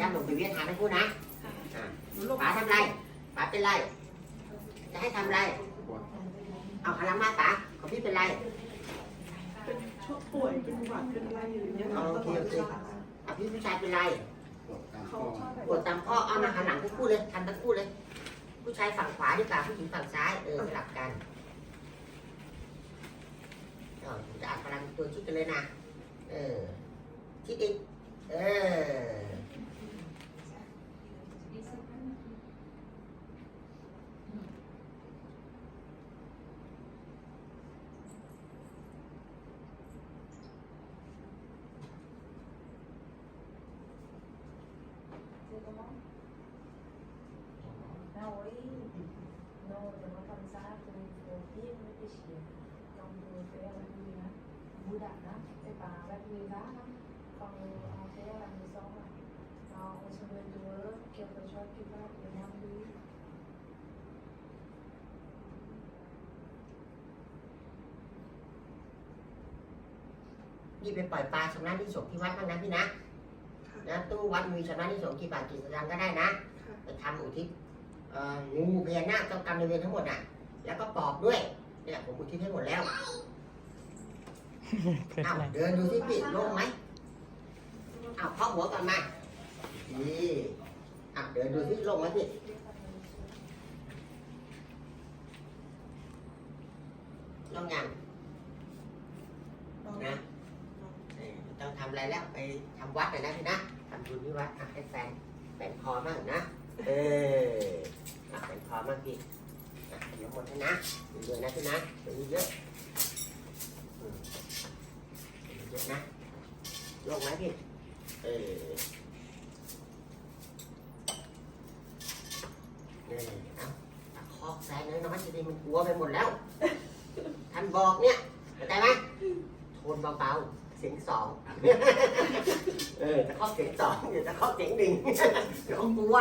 ย่าลงไปเวียนหาทั้งคู่นะอ่าหนูลงป๋าทำไรป๋าเป็นไร จะให้ทำไร เอาพลังมาป๋าของพี่เป็นไร เป็นช่วงป่วย เป็นหวัดเป็นอะไรอยู่อย่างเงี้ยอ๋อโอเคโอเคเอาพี่ผู้ชายเป็นไรเขาชอบแบบปวดตามข้อเอามาหันหลังทั้งคู่เลยทันทั้งคู่เลย ผู้ชายฝั่งขวาดีกว่าผู้หญิงฝั่งซ้าย เออสลับกันเอาผมจะอัดพลังตัวชิดกันเลยนะ เออ ชิดอีกเออ nuit, hein. Vous d'accord, c'est pas la nuit là, hein. Quand on fait la maison, là, alors on se met dehors, quelque chose qui va vraiment lui. นี่ไปปล่อยปลาชำระที่สงฆ์ที่วัดบ้างนะพี่นะ นะตู้วัดมีชำระที่สงฆ์กี่บาทกี่สตางค์ก็ได้นะไปทำอุทิศเอ่องูพญานาคเจ้ากรรมในายเวรทั้งหมดอะ แล้วก็ปอบด้วยเนี่ยผมอุทิศให้หมดแล้วเกิดอ้าวอะไรเดินดูสิพี่โล่งไหมอ้าวเคาะหัวก่อนมานี่อ้าวเดินดูสิโล่งไหมพี่โล่งยังนะเออไม่ต้องทำอะไรแล้วไปทำวัดเลยนะพี่นะทำบุญที่วัดอะให้แฟนแบ่งคอบ้างนะ เอออะแบ่งคอบ้างพี่อะเดี๋ยวหมดให้นะเยอะๆนะพี่นะเดี๋ยวเยอะๆอืมเยอะนะลงไหมพี่ เออเนี่ยเอาตะคอกแฟนน้อยๆจะได้มันกลัวไปหมดแล้ว ท่านบอกเนี่ยเข้าใจไหมโทนเบาๆ เสียงสองเออตะคอกเสียงสองอย่าตะคอกเสียงหนึ่งเดี๋ยวเขากลัว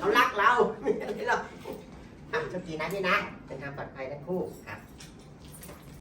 เขารักเราไม่ใช่หรอกอะโชคดีนะพี่นะเป็นทางปลอดภัยทั้งคู่ครับ